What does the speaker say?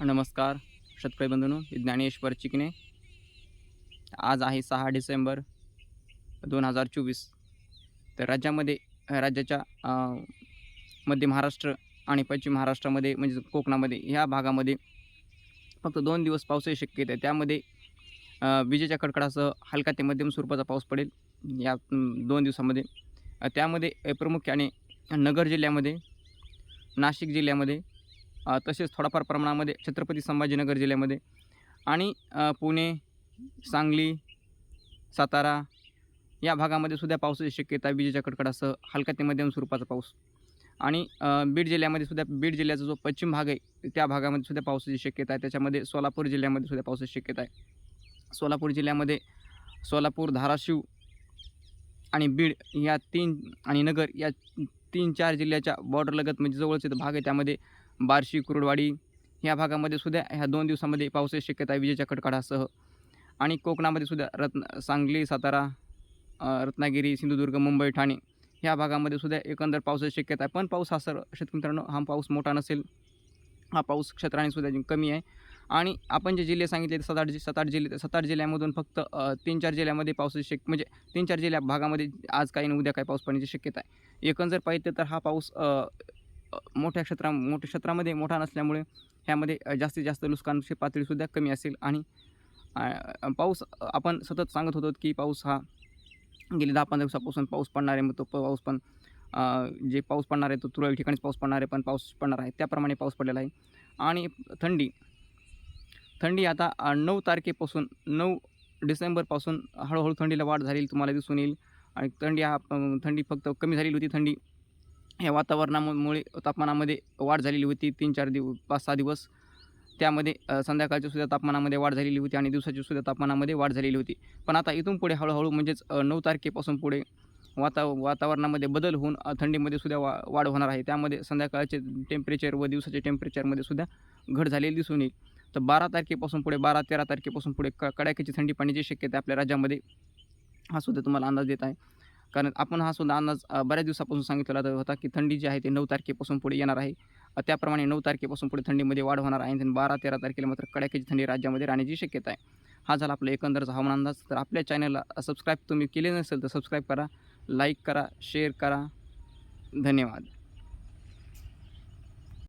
नमस्कार शेतकरी बंधूंनो मी ज्ञानेश्वर चिकणे आज आहे सहा डिसेंबर दोन हजार चोवीस. तर राज्यामध्ये राज्याच्या मध्य महाराष्ट्र आणि पश्चिम महाराष्ट्रामध्ये म्हणजे कोकणामध्ये ह्या भागामध्ये फक्त दोन दिवस पावसाची शक्यता आहे. त्यामध्ये विजेच्या कडकडासह हलका ते मध्यम स्वरूपाचा पाऊस पडेल या दोन दिवसामध्ये. त्यामध्ये प्रामुख्याने नगर जिल्ह्यामध्ये नाशिक जिल्ह्यामध्ये तसेच थोडाफार प्रमाणामध्ये छत्रपती संभाजीनगर जिल्ह्यामध्ये आणि पुणे सांगली सातारा या भागामध्ये सुद्धा पावसाची शक्यता विजेच्या कडकडासह. हलका ते मध्यम स्वरूपाचा पाऊस. आणि बीड जिल्ह्यामध्ये सुद्धा बीड जिल्ह्याचा जो पश्चिम भाग आहे त्या भागामध्ये सुद्धा पावसाची शक्यता आहे. त्याच्यामध्ये सोलापूर जिल्ह्यामध्ये सुद्धा पावसाची शक्यता आहे. सोलापूर जिल्ह्यामध्ये सोलापूर धाराशिव आणि बीड या तीन आणि नगर या तीन चार जिल्ह्याच्या बॉर्डरलगत म्हणजे जवळचे भाग आहे त्यामध्ये बार्शी कुरुडवाडी ह्या भागामध्ये सुद्धा ह्या दोन दिवसामध्ये पावसाची शक्यता आहे विजेच्या कडकडासह आणि कोकणामध्ये सुद्धा रत्न सांगली सातारा रत्नागिरी सिंधुदुर्ग मुंबई ठाणे ह्या भागामध्ये सुद्धा एकंदर पावसाची शक्यता आहे. पण पाऊस हा सर शेतकरी हा पाऊस मोठा नसेल हा पाऊस क्षेत्राने सुद्धा कमी आहे. आणि आपण जे जिल्हे सांगितले ते सात आठ जि सात आठ जिल्हे सात आठ जिल्ह्यामधून फक्त तीन चार जिल्ह्यामध्ये पावसाची शक्य म्हणजे तीन चार जिल्ह्या भागामध्ये आज काही आणि उद्या काही पाऊस पडण्याची शक्यता आहे. एकंदर पाहिजे तर हा पाऊस मोठ्या क्षेत्रा मोठ्या क्षेत्रामध्ये मोठा नसल्यामुळे ह्यामध्ये जास्तीत जास्त नुकसानची पातळीसुद्धा कमी असेल. आणि पाऊस आपण सतत सांगत होतो की पाऊस हा गेली दहा पंधरा दिवसापासून पाऊस पडणार आहे. मग तो पाऊस पण जे पाऊस पडणार आहे तो तुरळक ठिकाणीच पाऊस पडणार आहे. पण पाऊस पडणार आहे. त्याप्रमाणे पाऊस पडलेला आहे. आणि थंडी थंडी आता नऊ तारखेपासून नऊ डिसेंबरपासून हळूहळू थंडीला वाढ झालेली तुम्हाला दिसून येईल. आणि थंडी हा थंडी फक्त कमी झालेली होती. थंडी ह्या वातावरणामुळे तापमानामध्ये वाढ झालेली होती तीन चार दिव पाच सहा दिवस. त्यामध्ये संध्याकाळच्या सुद्धा तापमानामध्ये वाढ झालेली होती आणि दिवसाची सुद्धा तापमानामध्ये वाढ झालेली होती. पण आता इथून पुढे हळूहळू म्हणजेच नऊ तारखेपासून पुढे वाता वातावरणामध्ये बदल होऊन थंडीमध्ये सुद्धा वा वाढ होणार आहे. त्यामध्ये संध्याकाळचे टेम्परेचर व दिवसाचे टेम्परेचरमध्ये सुद्धा घट झालेली दिसून येईल. तर बारा तारखेपासून पुढे बारा तेरा तारखेपासून पुढे क कडाक्याची थंडी पाण्याची शक्यता आपल्या राज्यामध्ये हा सुद्धा तुम्हाला अंदाज देत आहे. कारण आपण हा सुद्धा अंदाज बऱ्याच दिवसापासून सांगितलेला होता की थंडी जी आहे ते नऊ तारखेपासून पुढे येणार आहे. त्याप्रमाणे नऊ तारखेपासून पुढे थंडीमध्ये वाढ होणार आहे आणि बारा तेरा तारखेला मात्र कडाक्याची थंडी राज्यामध्ये राहण्याची शक्यता आहे. हा झाला आपला एकंदरचा हवामान अंदाज. तर आपल्या चॅनलला सबस्क्राईब तुम्ही केले नसेल तर सबस्क्राईब करा लाईक करा शेअर करा. धन्यवाद.